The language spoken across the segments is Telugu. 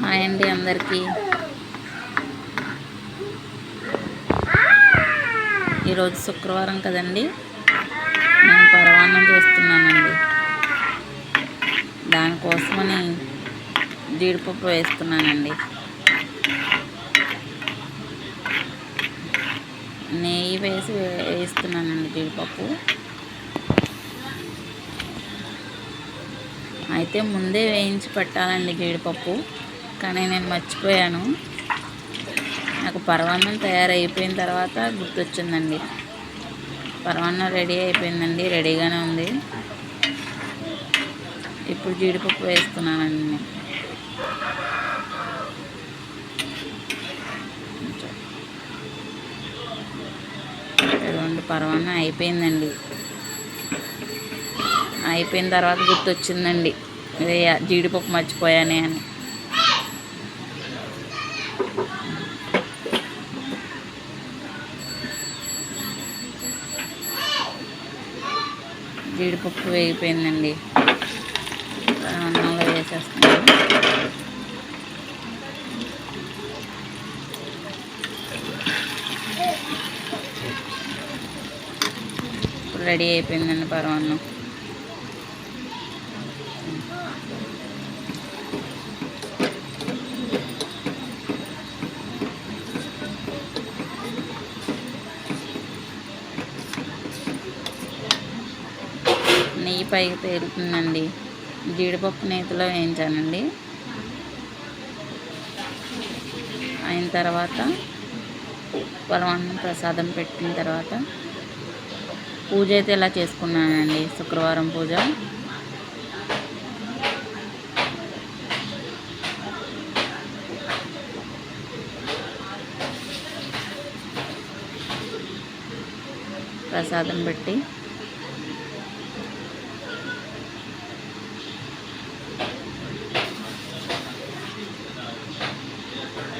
హాయ్ అండి అందరికీ. ఈరోజు శుక్రవారం కదండి. నేను పరవాన్నం చేస్తున్నానండి. దానికోసమని జీడిపప్పు వేస్తున్నానండి. నెయ్యి వేసి వేస్తున్నానండి జీడిపప్పు. అయితే ముందే వేయించి పెట్టాలండి జీడిపప్పు. కానీ నేను మర్చిపోయాను. నాకు పరమాన్నం తయారైపోయిన తర్వాత గుర్తొచ్చిందండి. పరమాన్నం రెడీ అయిపోయిందండి రెడీగానే ఉంది. ఇప్పుడు జీడిపప్పు వేస్తున్నానండి నేను. ఇదిగోండి అయిపోయిందండి. అయిపోయిన తర్వాత గుర్తొచ్చిందండి. జీడిపప్పు మర్చిపోయానే అని. జీడిపప్పు వేగిపోయిందండి. అన్నంలో వేసేస్తున్నాను. రెడీ అయిపోయిందండి పరమాన్నం. నెయ్యి పైకి తేలుతుందండి. జీడిపప్పు నేతిలో వేయించానండి. అయిన తర్వాత పరమాన్నం ప్రసాదం పెట్టిన తర్వాత పూజ అయితే ఇలా చేసుకున్నానండి? శుక్రవారం పూజ. ప్రసాదం పెట్టి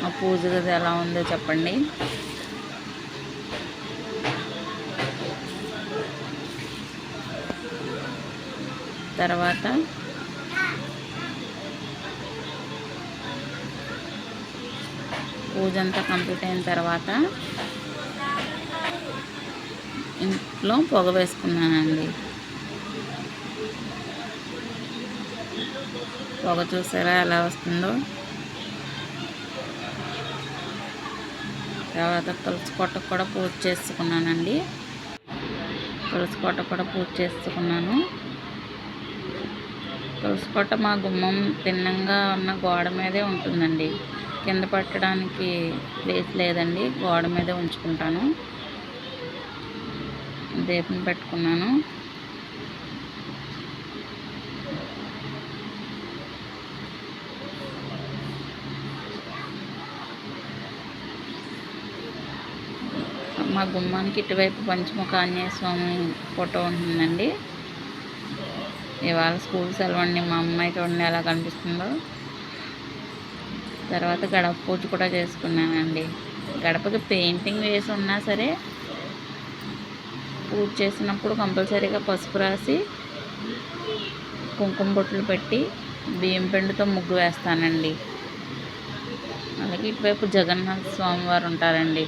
ఆ పూజ గది ఎలా ఉందో చెప్పండి. తర్వాత పూజ అంతా కంప్లీట్ అయిన తర్వాత ఇంట్లో పొగ వేసుకున్నానండి. పొగ చూసారా ఎలా వస్తుందో? తర్వాత తులసి కొట్టకు కూడా పూజ చేసుకున్నానండి. తులసి కొట్ట కూడా పూజ చేసుకున్నాను. తులసి కొట్ట మా గుమ్మం తిన్నంగా ఉన్న గోడ మీదే ఉంటుందండి. కింద పట్టడానికి ప్లేస్ లేదండి. గోడ మీదే ఉంచుకుంటాను. దీపం పెట్టుకున్నాను. మా గుమ్మానికి ఇటువైపు పంచముఖ ఆంజనేయ స్వామి ఫోటో ఉంటుందండి. ఇవాళ స్కూల్ సెలవు అండి మా అమ్మాయి చూడండి ఎలా కనిపిస్తుందో. తర్వాత గడప పూజ కూడా చేసుకున్నానండి. గడపకి పెయింటింగ్ వేసి ఉన్నా సరే పూజ చేసినప్పుడు కంపల్సరీగా పసుపు రాసి కుంకుమ బొట్లు పెట్టి బియ్యం పిండితో ముగ్గు వేస్తానండి. అలాగే ఇటువైపు జగన్నాథ స్వామి వారు ఉంటారండి.